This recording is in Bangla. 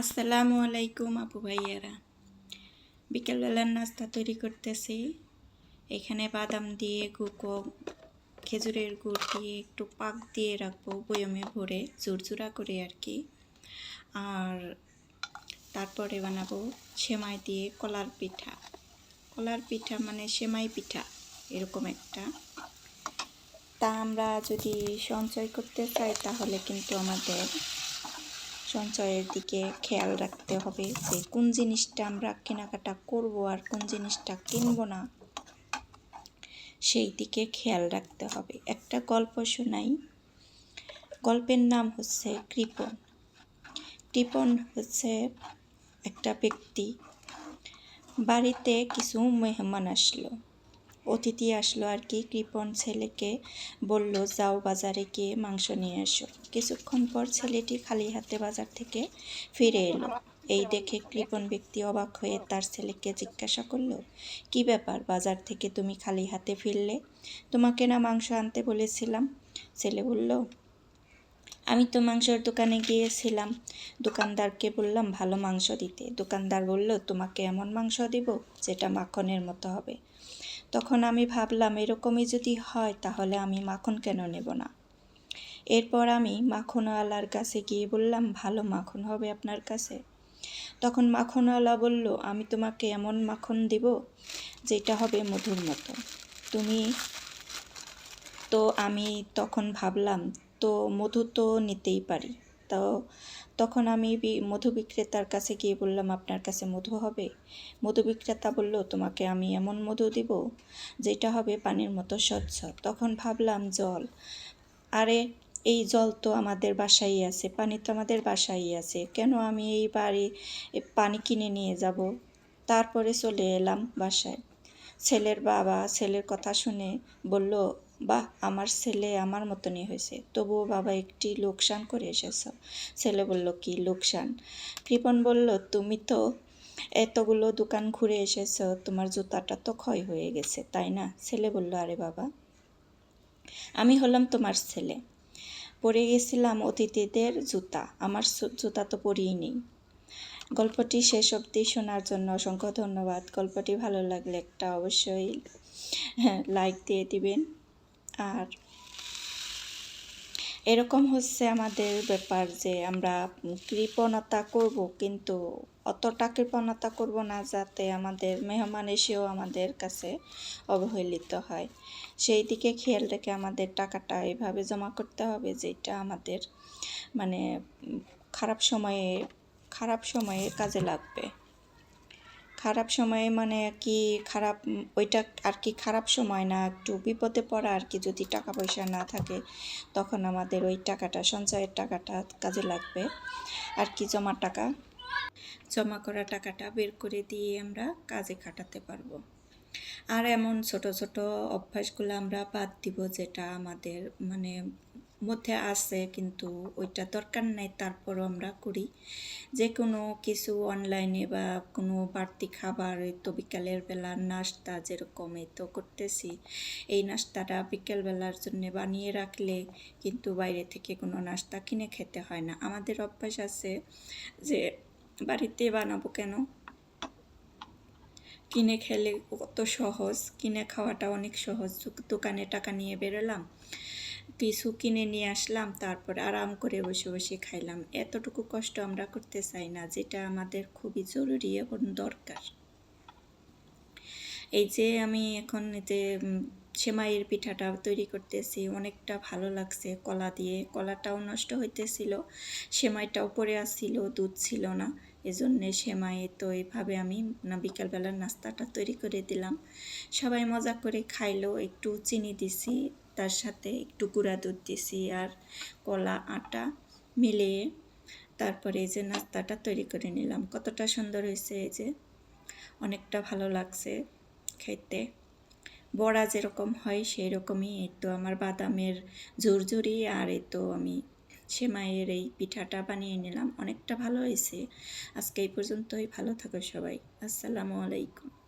আসসালামু আলাইকুম আপু ভাইয়ারা। বিকেলবেলার নাস্তা তৈরি করতেছি। এখানে বাদাম দিয়ে, গুঁকো, খেজুরের গুড় দিয়ে, একটু পাক দিয়ে রাখব বয়মে ভরে জোরজোড়া করে আর কি। আর তারপরে বানাবো সেমাই দিয়ে কলার পিঠা। কলার পিঠা মানে সেমাই পিঠা, এরকম একটা। তা আমরা যদি সঞ্চয় করতে চাই তাহলে কিন্তু আমাদের সঞ্চয়ের দিকে খেয়াল রাখতে হবে যে কোন জিনিসটা আমরা কেনাকাটা করব আর কোন জিনিসটা কিনব না, সেই দিকে খেয়াল রাখতে হবে। একটা গল্প শোনাই। গল্পের নাম হচ্ছে কৃপন। কৃপন হচ্ছে একটা ব্যক্তি। বাড়িতে কিছু মেহমান আসলো। অতিথি আসলো আর কি। কৃপন ছেলেকে বলল, যাও বাজারে গিয়ে মাংস নিয়ে এসো। কিছুক্ষণ পর ছেলেটি খালি হাতে বাজার থেকে ফিরে এলো। এই দেখে কৃপন ব্যক্তি অবাক হয়ে তার ছেলেকে জিজ্ঞাসা করল, কি ব্যাপার? বাজার থেকে তুমি খালি হাতে ফিরলে? তোমাকে না মাংস আনতে বলেছিলাম? ছেলে বলল, আমি তো মাংসের দোকানে গিয়েছিলাম। দোকানদারকে বললাম, ভালো মাংস দিতে। দোকানদার বলল, তোমাকে এমন মাংস দিব যেটা মাখনের মতো হবে। তখন আমি ভাবলাম, এরকমই যদি হয়, তাহলে আমি মাখন কেন নেব না? এরপর আমি মাখনওয়ালার কাছে গিয়ে বললাম, ভালো মাখন হবে আপনার কাছে? তখন মাখনওয়ালা বলল, আমি তোমাকে এমন মাখন দিব, যেটা হবে মধুর মতো। তুমি তো আমি তখন ভাবলাম, তো মধু তো নিতেই পারি। তো তখন আমি মধু বিক্রেতার কাছে গিয়ে বললাম, আপনার কাছে মধু হবে? মধু বিক্রেতা বলল, তোমাকে আমি এমন মধু দিব যেটা হবে পানির মতো স্বচ্ছ। তখন ভাবলাম, জল। আরে, এই জল তো আমাদের বাসায় আছে, পানি তো আমাদের বাসায় আছে। কেন আমি এই বাড়ি পানি কিনে নিয়ে যাব? তারপরে চলে এলাম বাসায়। ছেলের বাবা ছেলের কথা শুনে বলল বাহ, আমার ছেলে আমার মতনই হয়েছে। তবুও বাবা একটি লোকসান করে এসেছ। ছেলে বলল, কি লোকসান? কৃপন বলল, তুমি তো এতগুলো দোকান ঘুরে এসেছ, তোমার জুতাটা তো ক্ষয় হয়ে গেছে, তাই না? ছেলে বলল, আরে বাবা, আমি হলাম তোমার ছেলে। পরে গেছিলাম অতিথিদের জুতা, আমার জুতা তো পরিই নেই। গল্পটি শেষ অবধি শোনার জন্য অসংখ্য ধন্যবাদ। গল্পটি ভালো লাগলে একটা অবশ্যই লাইক দিয়ে দিবেন। আর এরকম হচ্ছে আমাদের ব্যাপার যে আমরা কৃপণতা করব, কিন্তু অতটা কৃপণতা করব না যাতে আমাদের মেহমান এসেও আমাদের কাছে অবহেলিত হয়। সেই দিকে খেয়াল রেখে আমাদের টাকাটা এভাবে জমা করতে হবে যেটা আমাদের মানে খারাপ সময়ে খারাপ সময়ে কাজে লাগবে। খারাপ সময়ে মানে কি খারাপ ওইটা আর কি খারাপ সময় না, একটু বিপদে পড়া আর কি যদি টাকা পয়সা না থাকে, তখন আমাদের ওই টাকাটা, সঞ্চয়ের টাকাটা কাজে লাগবে। আর কি জমা টাকা? জমা করা টাকাটা বের করে দিয়ে আমরা কাজে খাটাতে পারব। আর এমন ছোট ছোট অভ্যাসগুলো আমরা বাদ দিব যেটা আমাদের মানে মধ্যে আছে, কিন্তু ওইটা দরকার নাই, তারপরও আমরা করি। যে কোনো কিছু অনলাইনে বা কোনো বাড়তি খাবার ওই তো বিকালের বেলা নাস্তা যেরকম, এই তো করতেছি। এই নাস্তাটা বিকেলবেলার জন্য বানিয়ে রাখলে কিন্তু বাইরে থেকে কোনো নাস্তা কিনে খেতে হয় না। আমাদের অভ্যাস আছে যে, বাড়িতে বানাবো কেন? কিনে খেলে কত সহজ, কিনে খাওয়াটা অনেক সহজ। দোকানে টাকা নিয়ে বেরোলাম কিছু কিনে নিয়ে আসলাম, তারপর আরাম করে বসে বসে খাইলাম। এতটুকু কষ্ট আমরা করতে চাই না, যেটা আমাদের খুবই জরুরি এবং দরকার। এই যে আমি এখন যে সেমাইয়ের পিঠাটা তৈরি করতেছি, অনেকটা ভালো লাগছে। কলা দিয়ে, কলাটাও নষ্ট হইতেছিল, সেমাইটাও পরে আসছিল, দুধ ছিল না। এজন্যে সেমাই তো এইভাবে আমি না বিকালবেলার নাস্তাটা তৈরি করে দিলাম। সবাই মজা করে খাইলো, একটু চিনি দিছি তার সাথে একটু গুঁড়া দুধ দিছি আর কলা, আটা মিলিয়ে তারপরে এই যে নাস্তাটা তৈরি করে নিলাম। কতটা সুন্দর হয়েছে এই যে। অনেকটা ভালো লাগছে খেতে। বড়া যেরকম হয় সেই রকমই এই তো আমার বাদামের ঝুরঝুরি আর এই তো আমি সেমাইয়ের এই পিঠাটা বানিয়ে নিলাম। অনেকটা ভালো হয়েছে। আজকে এই পর্যন্তই। ভালো থাকো সবাই। আসসালামু আলাইকুম।